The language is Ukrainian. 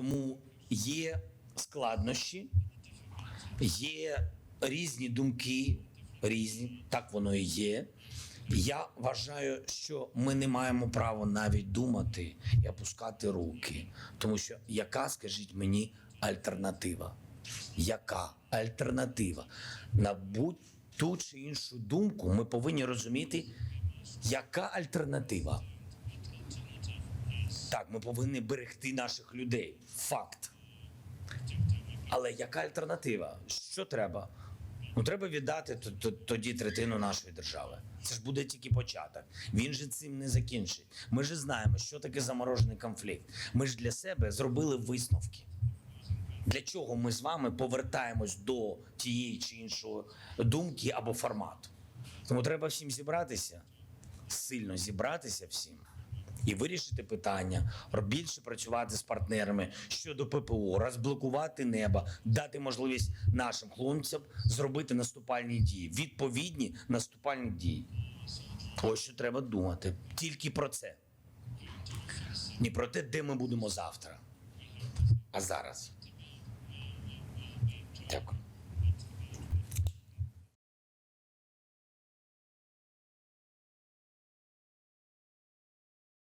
Тому є складнощі, є різні думки, різні, так воно і є. Я вважаю, що ми не маємо права навіть думати і опускати руки. Тому що яка, скажіть мені, альтернатива? Яка альтернатива? На будь-ту чи іншу думку ми повинні розуміти, яка альтернатива. Так, ми повинні берегти наших людей. Факт. Але яка альтернатива? Що треба? Ну, треба віддати тоді третину нашої держави. Це ж буде тільки початок. Він же цим не закінчить. Ми ж знаємо, що таке заморожений конфлікт. Ми ж для себе зробили висновки. Для чого ми з вами повертаємось до тієї чи іншої думки або формату? Тому треба всім зібратися, сильно зібратися всім і вирішити питання, більше працювати з партнерами щодо ППО, розблокувати небо, дати можливість нашим хлопцям зробити наступальні дії, відповідні наступальні дії. Ось що треба думати. Тільки про це. Не про те, де ми будемо завтра, а зараз.